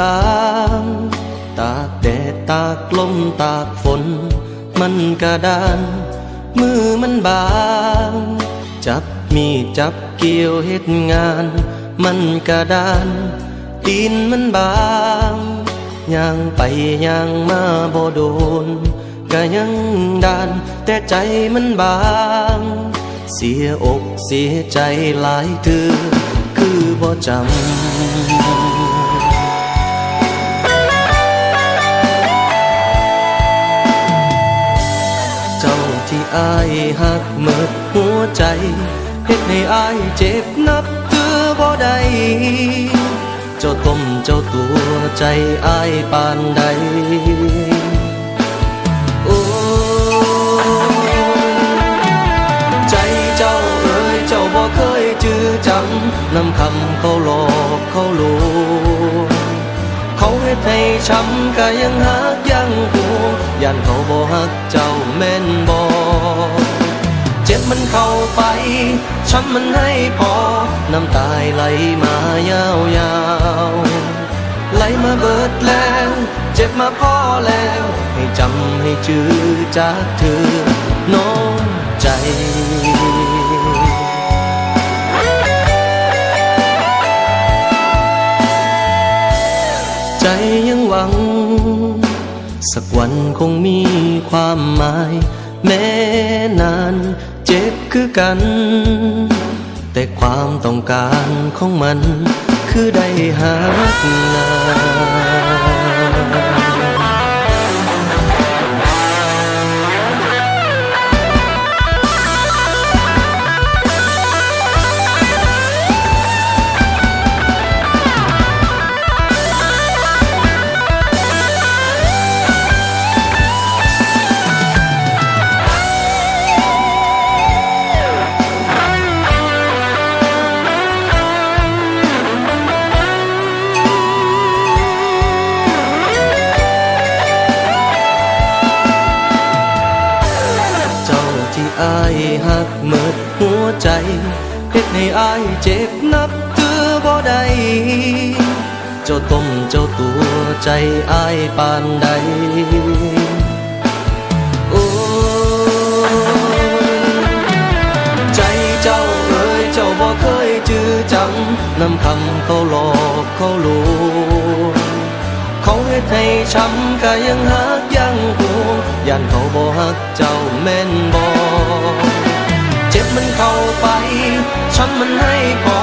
บางตากแดดตากลมตากฝน มันกระดาน มือมันบาง จับมีจับเกี่ยวเฮ็ดงาน มันกระดานตีนมันบางย่างไปย่างมาบ่โดนก็ยังดาน แต่ใจมันบาง เสียอกเสียใจหลายเถือคือบ่จำ อายหักเมิดหัวใจเฮ็ดให้อายเจ็บนับตือบ่ได้เจ้าต้มเจ้าตัวใจอายปานใดโอ้ใจเจ้าเอ่ยเจ้าบ่เคยจื้อจำนำคำเขาหลอกเขาลวงเขาเฮ็ดให้ช้ำก็ยังหักยังห่วยันเขาบ่หัก ช้ำมันให้พอ น้ำตายไหลมายาว ๆ ไหลมาเบิดแล้วเจ็บมาพอแล้ว ให้จำให้จื้อจากเธอน้องใจใจยังหวัง สักวันคงมีความหมาย แม้นาน เจ็บคือกัน แต่ความต้องการของมันคือได้หากงา อายหักเมิดหัวใจเฮ็ดให้อายเจ็บนับตือบ่ได้เจ้าต้มเจ้าตัวใจอายปานใดโอ้ใจเจ้าเอ่ยเจ้าบ่เคยจื้อจำนำคำเขาหลอกเขาลวงเขาเฮ็ดให้ช้ำก็ยังหักยังหวงยันเขาบ่หักเจ้าแม่นบ่ เจ็บมันเข้าไปช้ำมันให้พอ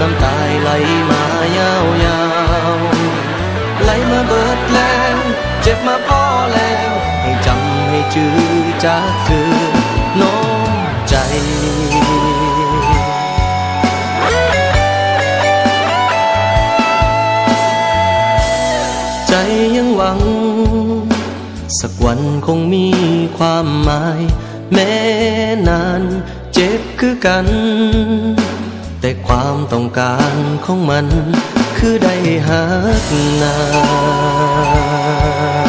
น้ำตาไหลมายาวๆไหลมาเบิดแล้วเจ็บมาพอแล้ว ให้จำให้จื้อจากเธอน้องใจใจยังหวัง สักวันคงมีความหมาย แม้นานเจ็บคือกัน แต่ความต้องการของมัน คือได้หักงาน